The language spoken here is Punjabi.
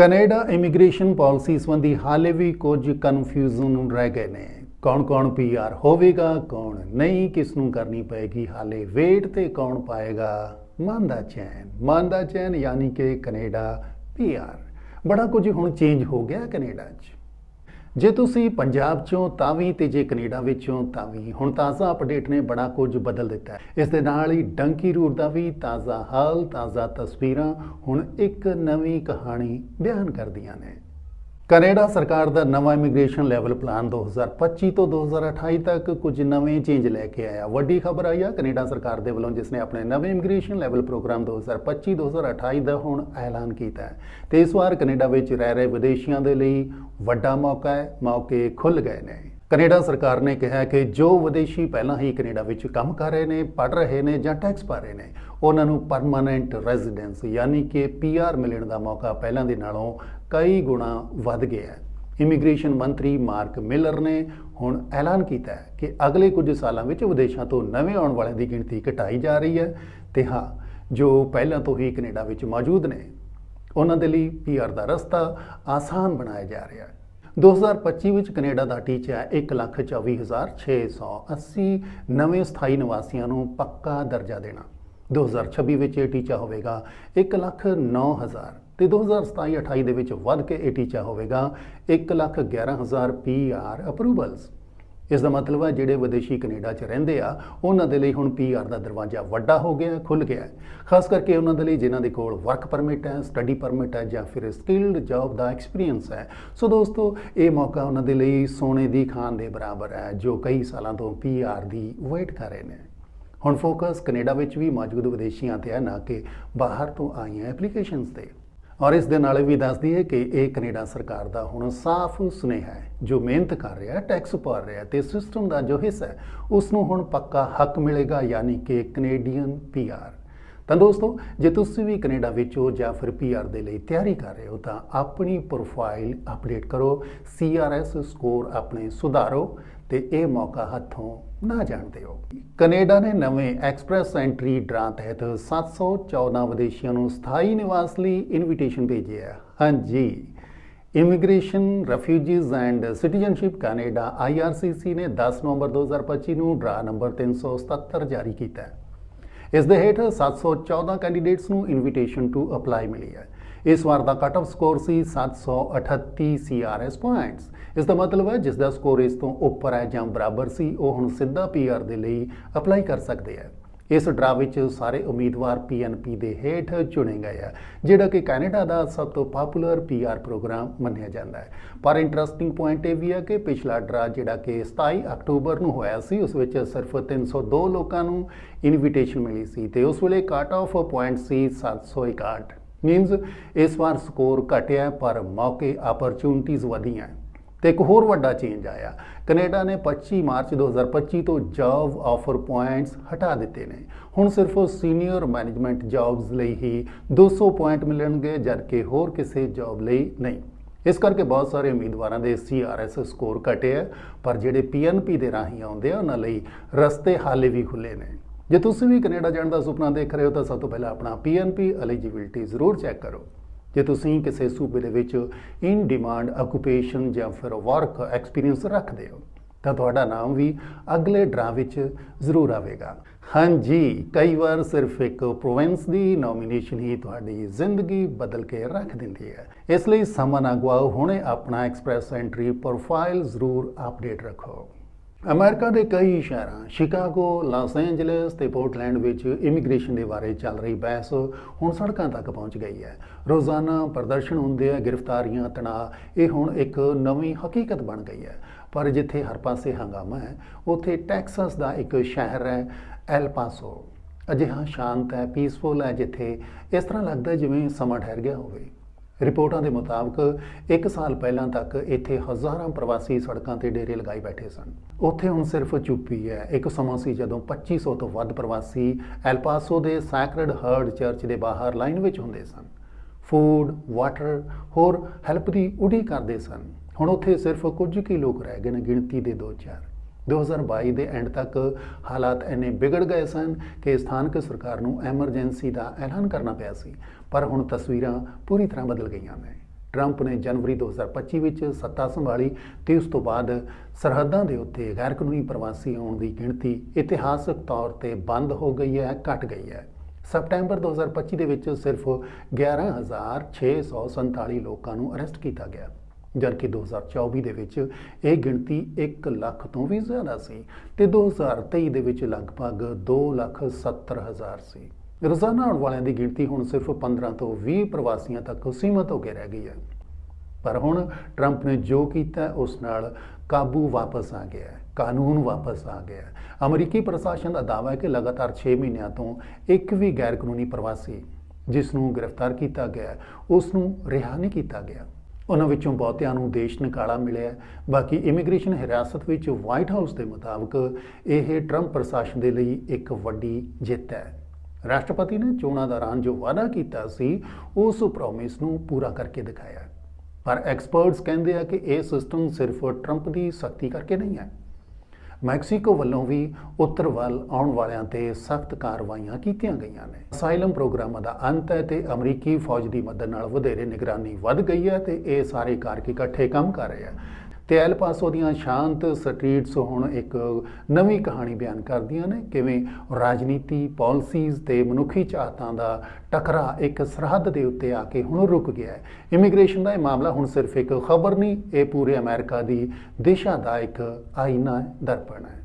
ਕੈਨੇਡਾ ਇਮੀਗ੍ਰੇਸ਼ਨ ਪਾਲਿਸੀ ਸੰਬੰਧੀ ਹਾਲੇ ਵੀ ਕੁਝ ਕਨਫਿਊਜ਼ਨ ਰਹਿ ਗਏ ਨੇ। ਕੌਣ-ਕੌਣ ਪੀਆਰ ਹੋਵੇਗਾ, ਕੌਣ ਨਹੀਂ, ਕਿਸ ਨੂੰ ਕਰਨੀ ਪਏਗੀ, ਹਾਲੇ ਵੇਟ ਤੇ ਕੌਣ ਪਾਏਗਾ? ਮਨ ਦਾ ਚੈਨ ਮਨ ਦਾ ਚੈਨ ਯਾਨੀ ਕਿ ਕੈਨੇਡਾ ਪੀਆਰ ਬੜਾ ਕੁਝ ਹੁਣ ਚੇਂਜ ਹੋ ਗਿਆ ਕੈਨੇਡਾ 'ਚ। ਜੇ ਤੁਸੀਂ ਪੰਜਾਬ ਚੋਂ ਤਾਂ ਵੀ ਤੇ ਜੇ ਕੈਨੇਡਾ ਵਿੱਚੋਂ ਤਾਂ ਵੀ, ਹੁਣ ਤਾਜ਼ਾ ਅਪਡੇਟ ਨੇ ਬੜਾ ਕੁਝ ਬਦਲ ਦਿੱਤਾ ਹੈ। ਇਸ ਦੇ ਨਾਲ ਹੀ ਡੰਕੀ ਰੂਟ ਦਾ ਵੀ ਤਾਜ਼ਾ ਹਾਲ, ਤਾਜ਼ਾ ਤਸਵੀਰਾਂ ਹੁਣ ਇੱਕ ਨਵੀਂ ਕਹਾਣੀ ਬਿਆਨ ਕਰਦੀਆਂ ਨੇ। ਕੈਨੇਡਾ ਸਰਕਾਰ ਦਾ ਨਵਾਂ ਇਮੀਗ੍ਰੇਸ਼ਨ ਲੈਵਲ ਪਲਾਨ 2025 ਤੋਂ 2028 ਤੱਕ ਕੁਝ ਨਵੇਂ ਚੇਂਜ ਲੈ ਕੇ ਆਇਆ। ਵੱਡੀ ਖਬਰ ਆਈ ਆ ਕੈਨੇਡਾ ਸਰਕਾਰ ਦੇ ਵੱਲੋਂ, ਜਿਸ ਨੇ ਆਪਣੇ ਨਵੇਂ ਇਮੀਗ੍ਰੇਸ਼ਨ ਲੈਵਲ ਪ੍ਰੋਗਰਾਮ 2025-2028 ਦਾ ਹੁਣ ਐਲਾਨ ਕੀਤਾ ਹੈ। ਤੇ ਇਸ ਵਾਰ ਕੈਨੇਡਾ ਵਿੱਚ ਰਹਿ ਰਹੇ ਵਿਦੇਸ਼ੀਆਂ ਦੇ ਲਈ ਵੱਡਾ ਮੌਕਾ ਹੈ, ਮੌਕੇ ਖੁੱਲ ਗਏ ਨੇ। ਕੈਨੇਡਾ ਸਰਕਾਰ ਨੇ ਕਿਹਾ ਕਿ ਜੋ ਵਿਦੇਸ਼ੀ ਪਹਿਲਾਂ ਹੀ ਕੈਨੇਡਾ ਵਿੱਚ ਕੰਮ ਕਰ ਰਹੇ ਨੇ ਪੜ ਰਹੇ ਨੇ ਜਾਂ ਟੈਕਸ ਭਰ ਰਹੇ ਨੇ, ਉਹਨਾਂ ਨੂੰ ਪਰਮਾਨੈਂਟ ਰੈਜ਼ੀਡੈਂਸ ਯਾਨੀ ਕਿ ਪੀਆਰ ਮਿਲਣ ਦਾ ਮੌਕਾ ਪਹਿਲਾਂ ਦੇ ਨਾਲੋਂ ਕਈ ਗੁਣਾ ਵੱਧ ਗਿਆ ਹੈ। ਇਮੀਗ੍ਰੇਸ਼ਨ ਮੰਤਰੀ ਮਾਰਕ ਮਿਲਰ ਨੇ ਹੁਣ ਐਲਾਨ ਕੀਤਾ ਹੈ ਕਿ ਅਗਲੇ ਕੁਝ ਸਾਲਾਂ ਵਿੱਚ ਵਿਦੇਸ਼ਾਂ ਤੋਂ ਨਵੇਂ ਆਉਣ ਵਾਲਿਆਂ ਦੀ ਗਿਣਤੀ ਘਟਾਈ ਜਾ ਰਹੀ ਹੈ ਤੇ ਹਾਂ, ਜੋ ਪਹਿਲਾਂ ਤੋਂ ਹੀ ਕੈਨੇਡਾ ਵਿੱਚ ਮੌਜੂਦ ਨੇ, ਉਹਨਾਂ ਦੇ ਲਈ ਪੀਆਰ ਦਾ ਰਸਤਾ ਆਸਾਨ ਬਣਾਇਆ ਜਾ ਰਿਹਾ ਹੈ। 2025 ਵਿੱਚ ਕੈਨੇਡਾ ਦਾ ਟੀਚਾ ਹੈ 124680 ਨਵੇਂ ਸਥਾਈ ਨਿਵਾਸੀਆਂ ਨੂੰ ਪੱਕਾ ਦਰਜਾ ਦੇਣਾ। 2026 ਵਿੱਚ ਇਹ ਟੀਚਾ ਹੋਵੇਗਾ 109000 ਤੇ 2027-28 ਦੇ ਵਿੱਚ ਵੱਧ ਕੇ ਇਹ ਟੀਚਾ ਹੋਵੇਗਾ 111000 ਪੀਆਰ ਅਪਰੂਵਲਸ। ਇਸ ਦਾ ਮਤਲਬ ਆ ਜਿਹੜੇ ਵਿਦੇਸ਼ੀ ਕੈਨੇਡਾ 'ਚ ਰਹਿੰਦੇ ਆ, ਉਹਨਾਂ ਦੇ ਲਈ ਹੁਣ ਪੀਆਰ ਦਾ ਦਰਵਾਜ਼ਾ ਵੱਡਾ ਹੋ ਗਿਆ ਖੁੱਲ ਗਿਆ ਹੈ। ਖਾਸ ਕਰਕੇ ਉਹਨਾਂ ਦੇ ਲਈ ਜਿਨ੍ਹਾਂ ਦੇ ਕੋਲ ਵਰਕ ਪਰਮਿਟ ਹੈ ਸਟੱਡੀ ਪਰਮਿਟ ਹੈ ਜਾਂ ਫਿਰ ਸਕਿਲਡ ਜੌਬ ਦਾ ਐਕਸਪੀਰੀਅੰਸ ਹੈ। ਸੋ ਦੋਸਤੋ, ਇਹ ਮੌਕਾ ਉਹਨਾਂ ਦੇ ਲਈ ਸੋਨੇ ਦੀ ਖਾਨ ਦੇ ਬਰਾਬਰ ਹੈ, ਜੋ ਕਈ ਸਾਲਾਂ ਤੋਂ ਪੀਆਰ ਦੀ ਵੇਟ ਕਰ ਰਹੇ ਨੇ। ਹੁਣ ਫੋਕਸ ਕੈਨੇਡਾ ਵਿੱਚ ਵੀ ਮੌਜੂਦ ਵਿਦੇਸ਼ੀਆਂ ਤੇ ਹੈ, ਨਾ ਕਿ ਬਾਹਰ ਤੋਂ ਆਈਆਂ ਐਪਲੀਕੇਸ਼ਨਸ ਤੇ। ਔਰ ਇਸ ਦੇ ਨਾਲ ਇਹ ਵੀ ਦੱਸਦੀ ਹੈ ਕਿ ਇਹ ਕੈਨੇਡਾ ਸਰਕਾਰ ਦਾ ਹੁਣ ਸਾਫ਼ ਸੁਨੇਹਾ ਹੈ, ਜੋ ਮਿਹਨਤ ਕਰ ਰਿਹਾ ਹੈ, ਟੈਕਸ ਭਰ ਰਿਹਾ ਹੈ ਤੇ ਸਿਸਟਮ ਦਾ ਜੋ ਹਿੱਸਾ ਹੈ ਉਸ ਨੂੰ ਹੁਣ ਪੱਕਾ ਹੱਕ ਮਿਲੇਗਾ, ਯਾਨੀ ਕਿ ਕੈਨੇਡੀਅਨ ਪੀਆਰ ਤਾਂ ਦੋਸਤੋ, ਜੇ ਤੁਸੀਂ ਵੀ ਕੈਨੇਡਾ ਵਿੱਚ ਹੋ ਜਾਂ ਫਿਰ ਪੀਆਰ ਦੇ ਲਈ ਤਿਆਰੀ ਕਰ ਰਹੇ ਹੋ, ਤਾਂ ਆਪਣੀ ਪ੍ਰੋਫਾਈਲ ਅਪਡੇਟ ਕਰੋ ਸੀਆਰਐਸ ਸਕੋਰ ਆਪਣੇ ਸੁਧਾਰੋ ਤੇ ਇਹ ਮੌਕਾ ਹੱਥੋਂ ਨਾ ਜਾਣ ਦਿਓ। ਕੈਨੇਡਾ ਨੇ ਨਵੇਂ ਐਕਸਪ੍ਰੈਸ ਐਂਟਰੀ ਡਰਾ ਤਹਿਤ 714 ਵਿਦੇਸ਼ੀਆਂ ਨੂੰ ਸਥਾਈ ਨਿਵਾਸ ਲਈ ਇਨਵੀਟੇਸ਼ਨ ਭੇਜਿਆ ਹੈ। ਹਾਂਜੀ, immigration, refugees and citizenship Canada IRCC ਨੇ 10 ਨਵੰਬਰ 2025 ਨੂੰ ਡਰਾ ਨੰਬਰ 377 ਜਾਰੀ ਕੀਤਾ ਹੈ। ਇਸ ਦੇ ਹੇਠ 714 ਕੈਂਡੀਡੇਟਸ ਨੂੰ ਇਨਵੀਟੇਸ਼ਨ ਟੂ ਅਪਲਾਈ ਮਿਲੀ ਹੈ। ਇਸ ਵਾਰ ਦਾ ਕੱਟ ਆਫ ਸਕੋਰ ਸੀ 738 ਸੀਆਰਐਸ ਪੁਆਇੰਟਸ ਇਸ ਦਾ ਮਤਲਬ ਹੈ ਜਿਸ ਦਾ ਸਕੋਰ ਇਸ ਤੋਂ ਉੱਪਰ ਹੈ ਜਾਂ ਬਰਾਬਰ ਸੀ, ਉਹ ਹੁਣ ਸਿੱਧਾ ਪੀਆਰ ਦੇ ਲਈ ਅਪਲਾਈ ਕਰ ਸਕਦੇ ਹੈ। ਇਸ ਡਰਾ ਵਿੱਚ ਸਾਰੇ ਉਮੀਦਵਾਰ ਪੀਐਨਪੀ ਦੇ ਹੇਠ ਚੁਣੇ ਗਏ ਆ ਜਿਹੜਾ ਕਿ ਕੈਨੇਡਾ ਦਾ ਸਭ ਤੋਂ ਪਪੂਲਰ ਪੀਆਰ ਪ੍ਰੋਗਰਾਮ ਮੰਨਿਆ ਜਾਂਦਾ ਹੈ। ਪਰ ਇੰਟਰਸਟਿੰਗ ਪੁਆਇੰਟ ਇਹ ਵੀ ਹੈ ਕਿ ਪਿਛਲਾ ਡਰਾ ਜਿਹੜਾ ਕਿ 27 ਅਕਤੂਬਰ ਨੂੰ ਹੋਇਆ ਸੀ, ਉਸ ਵਿੱਚ ਸਿਰਫ 302 ਲੋਕਾਂ ਨੂੰ ਇਨਵੀਟੇਸ਼ਨ ਮਿਲੀ ਸੀ ਤੇ ਉਸ ਵੇਲੇ ਕੱਟ ਆਫ ਪੁਆਇੰਟ ਸੀ 761 ਮੀਨਸ ਇਸ ਵਾਰ ਸਕੋਰ ਘਟਿਆ ਪਰ ਮੌਕੇ ਅਪਰਚੂਨਿਟੀਜ਼ ਵਧੀਆਂ ਤੇ ਇੱਕ ਹੋਰ ਵੱਡਾ ਚੇਂਜ ਆਇਆ। ਕੈਨੇਡਾ ਨੇ 25 ਮਾਰਚ 2025 ਤੋਂ ਜੌਬ ਆਫਰ ਪੁਆਇੰਟਸ ਹਟਾ ਦਿੱਤੇ ਨੇ। ਹੁਣ ਸਿਰਫ ਸੀਨੀਅਰ ਮੈਨੇਜਮੈਂਟ ਜੌਬਸ ਲਈ ਹੀ 200 ਪੁਆਇੰਟ ਮਿਲਣਗੇ, ਜਦਕਿ ਹੋਰ ਕਿਸੇ ਜੌਬ ਲਈ ਨਹੀਂ। ਇਸ ਕਰਕੇ ਬਹੁਤ ਸਾਰੇ ਉਮੀਦਵਾਰਾਂ ਦੇ ਸੀਆਰਐਸ ਸਕੋਰ ਘਟੇ ਆ ਪਰ ਜਿਹੜੇ ਪੀਐਨਪੀ ਦੇ ਰਾਹੀਂ ਆਉਂਦੇ ਆ, ਉਹਨਾਂ ਲਈ ਰਸਤੇ ਹਾਲੇ ਵੀ ਖੁੱਲੇ ਨੇ। ਜੇ ਤੁਸੀਂ ਵੀ ਕੈਨੇਡਾ ਜਾਣ ਦਾ ਸੁਪਨਾ ਦੇਖ ਰਹੇ ਹੋ ਤਾਂ ਸਭ ਤੋਂ ਪਹਿਲਾਂ ਆਪਣਾ ਪੀਐਨਪੀ ਐਲੀਜੀਬਿਲਟੀ ਜ਼ਰੂਰ ਚੈੱਕ ਕਰੋ। ਜੇ ਤੁਸੀਂ ਕਿਸੇ ਸੂਬੇ ਦੇ ਵਿੱਚ ਇਨ ਡਿਮਾਂਡ ਆਕੂਪੇਸ਼ਨ ਜਾਂ ਫਿਰ ਵਰਕ ਐਕਸਪੀਰੀਅੰਸ ਰੱਖਦੇ ਹੋ, ਤਾਂ ਤੁਹਾਡਾ ਨਾਮ ਵੀ ਅਗਲੇ ਡਰਾ ਵਿੱਚ ਜ਼ਰੂਰ ਆਵੇਗਾ। ਹਾਂਜੀ, ਕਈ ਵਾਰ ਸਿਰਫ ਇੱਕ ਪ੍ਰੋਵਿੰਸ ਦੀ ਨੋਮੀਨੇਸ਼ਨ ਹੀ ਤੁਹਾਡੀ ਜ਼ਿੰਦਗੀ ਬਦਲ ਕੇ ਰੱਖ ਦਿੰਦੀ ਹੈ। ਇਸ ਲਈ ਸਮਾਂ ਨਾ ਗਵਾਓ ਹੁਣੇ ਆਪਣਾ ਐਕਸਪ੍ਰੈਸ ਐਂਟਰੀ ਪ੍ਰੋਫਾਈਲ ਜ਼ਰੂਰ ਅਪਡੇਟ ਰੱਖੋ। ਅਮਰੀਕਾ ਦੇ ਕਈ ਸ਼ਹਿਰਾਂ, ਸ਼ਿਕਾਗੋ, ਲਾਸ ਐਂਜਲਸ ਤੇ ਪੋਰਟਲੈਂਡ ਵਿੱਚ ਇਮੀਗ੍ਰੇਸ਼ਨ ਦੇ ਬਾਰੇ ਚੱਲ ਰਹੀ ਬਹਿਸ ਹੁਣ ਸੜਕਾਂ ਤੱਕ ਪਹੁੰਚ ਗਈ ਹੈ। ਰੋਜ਼ਾਨਾ ਪ੍ਰਦਰਸ਼ਨ ਹੁੰਦੇ ਆ, ਗ੍ਰਿਫਤਾਰੀਆਂ, ਤਣਾਅ, ਇਹ ਹੁਣ ਇੱਕ ਨਵੀਂ ਹਕੀਕਤ ਬਣ ਗਈ ਹੈ। ਪਰ ਜਿੱਥੇ ਹਰ ਪਾਸੇ ਹੰਗਾਮਾ ਹੈ, ਉੱਥੇ ਟੈਕਸਸ ਦਾ ਇੱਕ ਸ਼ਹਿਰ ਹੈ, ਐਲ ਪਾਸੋ। ਅਜਿਹਾ ਸ਼ਾਂਤ ਹੈ ਪੀਸਫੁਲ ਹੈ ਜਿੱਥੇ ਇਸ ਤਰ੍ਹਾਂ ਲੱਗਦਾ ਜਿਵੇਂ ਸਮਾਂ ਠਹਿਰ ਗਿਆ ਹੋਵੇ। ਰਿਪੋਰਟਾਂ ਦੇ ਮੁਤਾਬਕ 1 ਸਾਲ ਪਹਿਲਾਂ ਤੱਕ ਇੱਥੇ ਹਜ਼ਾਰਾਂ ਪ੍ਰਵਾਸੀ ਸੜਕਾਂ ਤੇ ਡੇਰੇ ਲਗਾਈ ਬੈਠੇ ਸਨ। ਉੱਥੇ ਹੁਣ ਸਿਰਫ ਚੁੱਪੀ ਹੈ। ਇੱਕ ਸਮਾਂ ਸੀ ਜਦੋਂ 2500 ਤੋਂ ਵੱਧ ਪ੍ਰਵਾਸੀ ਐਲਪਾਸੋ ਦੇ ਸੈਕਰਡ ਹਰਡ ਚਰਚ ਦੇ ਬਾਹਰ ਲਾਈਨ ਵਿੱਚ ਹੁੰਦੇ ਸਨ। ਫੂਡ, ਵਾਟਰ, ਹੋਰ ਹੈਲਪ ਦੀ ਉਡੀਕ ਕਰਦੇ ਸਨ। ਹੁਣ ਉੱਥੇ ਸਿਰਫ ਕੁਝ ਕੀ ਲੋਕ ਰਹਿ ਗਏ ਨੇ ਗਿਣਤੀ ਦੇ 2-4 2022 ਦੇ ਐਂਡ ਤੱਕ ਹਾਲਾਤ ਇੰਨੇ ਵਿਗੜ ਗਏ ਸਨ ਕਿ ਸਥਾਨਕ ਸਰਕਾਰ ਨੂੰ ਐਮਰਜੈਂਸੀ ਦਾ ਐਲਾਨ ਕਰਨਾ ਪਿਆ ਸੀ। ਪਰ ਹੁਣ ਤਸਵੀਰਾਂ ਪੂਰੀ ਤਰ੍ਹਾਂ ਬਦਲ ਗਈਆਂ ਨੇ। ਟਰੰਪ ਨੇ ਜਨਵਰੀ 2025 ਵਿੱਚ ਸੱਤਾ ਸੰਭਾਲੀ ਤੇ ਉਸ ਤੋਂ ਬਾਅਦ ਸਰਹੱਦਾਂ ਦੇ ਉੱਤੇ ਗੈਰ ਕਾਨੂੰਨੀ ਪ੍ਰਵਾਸੀ ਆਉਣ ਦੀ ਗਿਣਤੀ ਇਤਿਹਾਸਕ ਤੌਰ ਤੇ ਬੰਦ ਹੋ ਗਈ ਹੈ, ਘਟ ਗਈ ਹੈ। ਸਪਟੈਂਬਰ 2025 ਦੇ ਵਿੱਚ ਸਿਰਫ 11647 ਲੋਕਾਂ ਨੂੰ ਅਰੈਸਟ ਕੀਤਾ ਗਿਆ, ਜਦਕਿ 2024 ਦੇ ਵਿੱਚ ਇਹ ਗਿਣਤੀ 1 ਲੱਖ ਤੋਂ ਵੀ ਜ਼ਿਆਦਾ ਸੀ ਤੇ 2023 ਦੇ ਵਿੱਚ ਲਗਭਗ 2 ਲੱਖ 70 ਹਜ਼ਾਰ ਸੀ। ਰੋਜ਼ਾਨਾ ਆਉਣ ਵਾਲਿਆਂ ਦੀ ਗਿਣਤੀ ਹੁਣ ਸਿਰਫ 15 ਤੋਂ 20 ਪ੍ਰਵਾਸੀਆਂ ਤੱਕ ਸੀਮਤ ਹੋ ਕੇ ਰਹਿ ਗਈ ਹੈ। ਪਰ ਹੁਣ ਟਰੰਪ ਨੇ ਜੋ ਕੀਤਾ, ਉਸ ਨਾਲ ਕਾਬੂ ਵਾਪਸ ਆ ਗਿਆ ਹੈ, ਕਾਨੂੰਨ ਵਾਪਸ ਆ ਗਿਆ ਹੈ। ਅਮਰੀਕੀ ਪ੍ਰਸ਼ਾਸਨ ਦਾ ਦਾਅਵਾ ਹੈ ਕਿ ਲਗਾਤਾਰ 6 ਮਹੀਨਿਆਂ ਤੋਂ ਇੱਕ ਵੀ ਗੈਰ ਕਾਨੂੰਨੀ ਪ੍ਰਵਾਸੀ ਜਿਸ ਨੂੰ ਗ੍ਰਿਫਤਾਰ ਕੀਤਾ ਗਿਆ ਉਸ ਨੂੰ ਰਿਹਾ ਨਹੀਂ ਕੀਤਾ ਗਿਆ। ਉਹਨਾਂ ਵਿੱਚੋਂ ਬਹੁਤਿਆਂ ਨੂੰ ਦੇਸ਼ ਨਿਕਾਲਾ ਮਿਲਿਆ ਬਾਕੀ ਇਮੀਗ੍ਰੇਸ਼ਨ ਹਿਰਾਸਤ ਵਿੱਚ ਵਾਈਟ ਹਾਊਸ ਦੇ ਮੁਤਾਬਕ ਇਹ ਟਰੰਪ ਪ੍ਰਸ਼ਾਸਨ ਦੇ ਲਈ ਇੱਕ ਵੱਡੀ ਜਿੱਤ ਹੈ। ਰਾਸ਼ਟਰਪਤੀ ਨੇ ਚੋਣਾਂ ਦੌਰਾਨ ਜੋ ਵਾਅਦਾ ਕੀਤਾ ਸੀ, ਉਸ ਪ੍ਰੋਮਿਸ ਨੂੰ ਪੂਰਾ ਕਰਕੇ ਦਿਖਾਇਆ। ਪਰ ਐਕਸਪਰਟਸ ਕਹਿੰਦੇ ਆ ਕਿ ਇਹ ਸਿਸਟਮ ਸਿਰਫ ਟਰੰਪ ਦੀ ਸਖਤੀ ਕਰਕੇ ਨਹੀਂ ਹੈ। ਮੈਕਸੀਕੋ ਵੱਲੋਂ ਵੀ ਉੱਤਰ ਵੱਲ ਆਉਣ ਵਾਲਿਆਂ ਤੇ ਸਖਤ ਕਾਰਵਾਈਆਂ ਕੀਤੀਆਂ ਗਈਆਂ ਨੇ। ਅਸਾਈਲਮ ਪ੍ਰੋਗਰਾਮਾਂ ਦਾ ਅੰਤ ਹੈ ਤੇ ਅਮਰੀਕੀ ਫੌਜ ਦੀ ਮਦਦ ਨਾਲ ਵਧੇਰੇ ਨਿਗਰਾਨੀ ਵੱਧ ਗਈ ਹੈ ਤੇ ਇਹ ਸਾਰੇ ਕਾਰਕ ਇਕੱਠੇ ਕੰਮ ਕਰ ਰਹੇ ਆ। ਤੇ ਐਲ ਪਾਸੋ ਦੀਆਂ ਸ਼ਾਂਤ ਸਟਰੀਟਸ ਹੁਣ ਇੱਕ ਨਵੀਂ ਕਹਾਣੀ ਬਿਆਨ ਕਰਦੀਆਂ ਨੇ ਕਿਵੇਂ ਰਾਜਨੀਤੀ ਪਾਲਿਸੀਜ਼ ਤੇ ਮਨੁੱਖੀ ਚਾਹਤਾਂ ਦਾ ਟਕਰਾ ਇੱਕ ਸਰਹੱਦ ਦੇ ਉੱਤੇ ਆ ਕੇ ਹੁਣ ਰੁਕ ਗਿਆ ਹੈ। ਇਮੀਗ੍ਰੇਸ਼ਨ ਦਾ ਇਹ ਮਾਮਲਾ ਹੁਣ ਸਿਰਫ ਇੱਕ ਖਬਰ ਨਹੀਂ ਇਹ ਪੂਰੇ ਅਮਰੀਕਾ ਦੀ ਦਿਸ਼ਾ ਦਾ ਇੱਕ ਆਈਨਾ ਹੈ, ਦਰਪਣ ਹੈ।